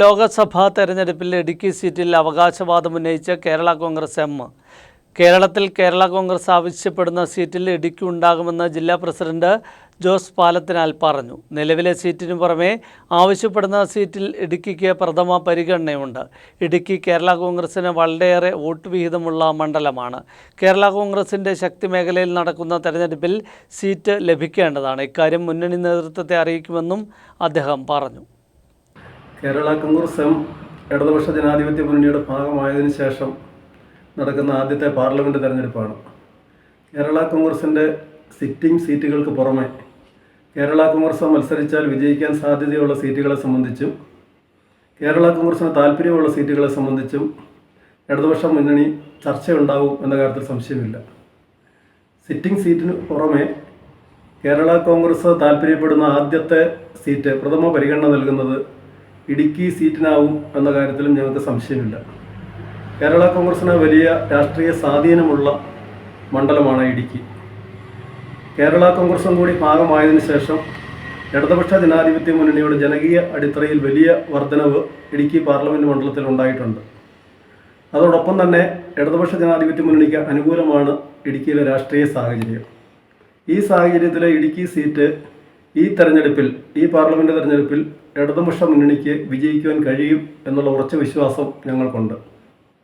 ലോക്സഭാ തെരഞ്ഞെടുപ്പിൽ ഇടുക്കി സീറ്റിൽ അവകാശവാദം ഉന്നയിച്ച കേരള കോൺഗ്രസ് എം. കേരളത്തിൽ കേരള കോൺഗ്രസ് ആവശ്യപ്പെടുന്ന സീറ്റിൽ ഇടുക്കി ഉണ്ടാകുമെന്ന് ജില്ലാ പ്രസിഡന്റ് ജോസ് പാലത്തിനാൽ പറഞ്ഞു. നിലവിലെ സീറ്റിനു പുറമെ ആവശ്യപ്പെടുന്ന സീറ്റിൽ ഇടുക്കിക്ക് പ്രഥമ പരിഗണനയുണ്ട്. ഇടുക്കി കേരള കോൺഗ്രസിന് വളരെയേറെ വോട്ട് വിഹിതമുള്ള മണ്ഡലമാണ്. കേരള കോൺഗ്രസിന്റെ ശക്തി മേഖലയിൽ നടക്കുന്ന തെരഞ്ഞെടുപ്പിൽ സീറ്റ് ലഭിക്കേണ്ടതാണ്. ഇക്കാര്യം മുന്നണി നേതൃത്വത്തെ അറിയിക്കുമെന്നും അദ്ദേഹം പറഞ്ഞു. കേരള കോൺഗ്രസ് എം ഇടതുപക്ഷ ജനാധിപത്യ മുന്നണിയുടെ ഭാഗമായതിനു ശേഷം നടക്കുന്ന ആദ്യത്തെ പാർലമെന്റ് തെരഞ്ഞെടുപ്പാണ്. കേരള കോൺഗ്രസിന്റെ സിറ്റിംഗ് സീറ്റുകൾക്ക് പുറമെ കേരള കോൺഗ്രസ് മത്സരിച്ചാൽ വിജയിക്കാൻ സാധ്യതയുള്ള സീറ്റുകളെ സംബന്ധിച്ചും കേരള കോൺഗ്രസിന് താല്പര്യമുള്ള സീറ്റുകളെ സംബന്ധിച്ചും ഇടതുപക്ഷ മുന്നണി ചർച്ചയുണ്ടാവും എന്ന കാര്യത്തിൽ സംശയമില്ല. സിറ്റിംഗ് സീറ്റിന് പുറമെ കേരള കോൺഗ്രസ് താല്പര്യപ്പെടുന്ന ആദ്യത്തെ സീറ്റ് പ്രഥമ പരിഗണന നൽകുന്നത് ഇടുക്കി സീറ്റിനാവും എന്ന കാര്യത്തിലും ഞങ്ങൾക്ക് സംശയമില്ല. കേരള കോൺഗ്രസിന് വലിയ രാഷ്ട്രീയ സ്വാധീനമുള്ള മണ്ഡലമാണ് ഇടുക്കി. കേരള കോൺഗ്രസും കൂടി ഭാഗമായതിനു ശേഷം ഇടതുപക്ഷ ജനാധിപത്യ മുന്നണിയുടെ ജനകീയ അടിത്തറയിൽ വലിയ വർധനവ് ഇടുക്കി പാർലമെന്റ് മണ്ഡലത്തിൽ ഉണ്ടായിട്ടുണ്ട്. അതോടൊപ്പം തന്നെ ഇടതുപക്ഷ ജനാധിപത്യ മുന്നണിക്ക് അനുകൂലമാണ് ഇടുക്കിയിലെ രാഷ്ട്രീയ സാഹചര്യം. ഈ സാഹചര്യത്തിൽ ഇടുക്കി സീറ്റ് ഈ തെരഞ്ഞെടുപ്പിൽ ഈ പാർലമെന്റ് തെരഞ്ഞെടുപ്പിൽ ഇടതുപക്ഷ മുന്നണിക്ക് വിജയിക്കുവാൻ കഴിയും എന്നുള്ള ഉറച്ച വിശ്വാസം ഞങ്ങൾക്കുണ്ട്.